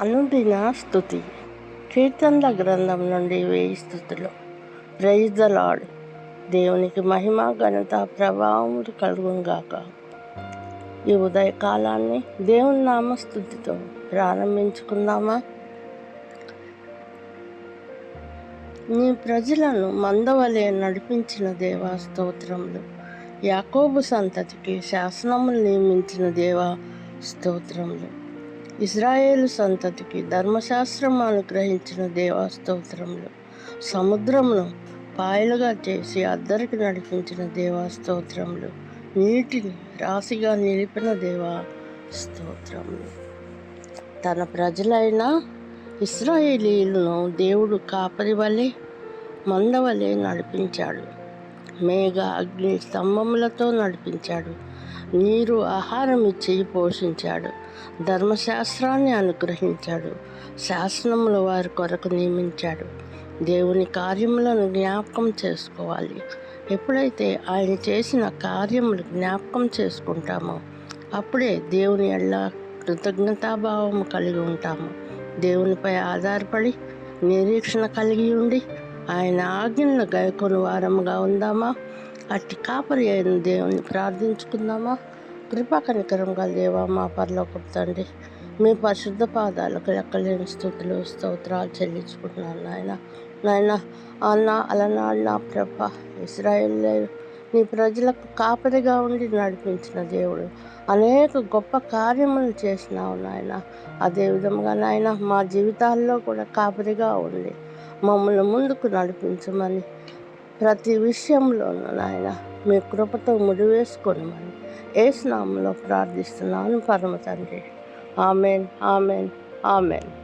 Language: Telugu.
అనుదిన స్థుతి. కీర్తనల గ్రంథం నుండి వేయి స్థుతులు. ప్రైజ్ ద లాడ్ దేవునికి మహిమ ఘనత ప్రభావం కలుగుగాక ఈ ఉదయకాలాన్ని దేవుని నామ స్థుతితో ప్రారంభించుకుందామా? నీ ప్రజలను మందవలే నడిపించిన దేవా స్తోత్రములు. యాకోబు సంతతికి శాసనములు నియమించిన దేవా స్తోత్రములు. ఇజ్రాయేలు సంతతికి ధర్మశాస్త్రం అనుగ్రహించిన దేవాస్తోత్రములు సముద్రంలో సముద్రమును పాయలుగా చేసి అద్దరికి నడిపించిన దేవాస్తోత్రములు నీటిని రాశిగా నిలిపిన దేవా స్తోత్రములు. తన ప్రజలైన ఇస్రాయేలీలను దేవుడు కాపరి వలె మందవలె నడిపించాడు. మేఘ అగ్ని స్తంభములతో నడిపించాడు. నీరు ఆహారం ఇచ్చి పోషించాడు. ధర్మశాస్త్రాన్ని అనుగ్రహించాడు. శాసనములు వారి కొరకు నియమించాడు. దేవుని కార్యములను జ్ఞాపకం చేసుకోవాలి. ఎప్పుడైతే ఆయన చేసిన కార్యములు జ్ఞాపకం చేసుకుంటామో అప్పుడే దేవుని ఎళ్ళ కృతజ్ఞతాభావం కలిగి ఉంటాము. దేవునిపై ఆధారపడి నిరీక్షణ కలిగి ఉండి ఆయన ఆజ్ఞలను గైకొని వారముగా ఉందామా? అట్టి కాపరి అయిన దేవుని ప్రార్థించుకుందామా? కృపా కనికరంగా దేవా మా పరలోకపు తండ్రి? మీ పరిశుద్ధ పాదాలకు లెక్కలేని స్థుతులు స్తోత్రాలు చెల్లించుకుంటున్నాను నాయన. నాయన అన్న అలనాడు నా ప్రభ ఇస్రాయేల్ నీ ప్రజలకు కాపరిగా ఉండి నడిపించిన దేవుడు. అనేక గొప్ప కార్యములు చేసినావు నాయన. అదే విధంగా నాయన మా జీవితాల్లో కూడా కాపరిగా ఉండి మమ్మల్ని ముందుకు నడిపించమని ప్రతి విషయంలోనూ నాయన మీ కృపతో ముడివేసుకోనమని ఏ స్నామంలో ప్రార్థిస్తున్నాను పరమ తండ్రి. Amen amen amen.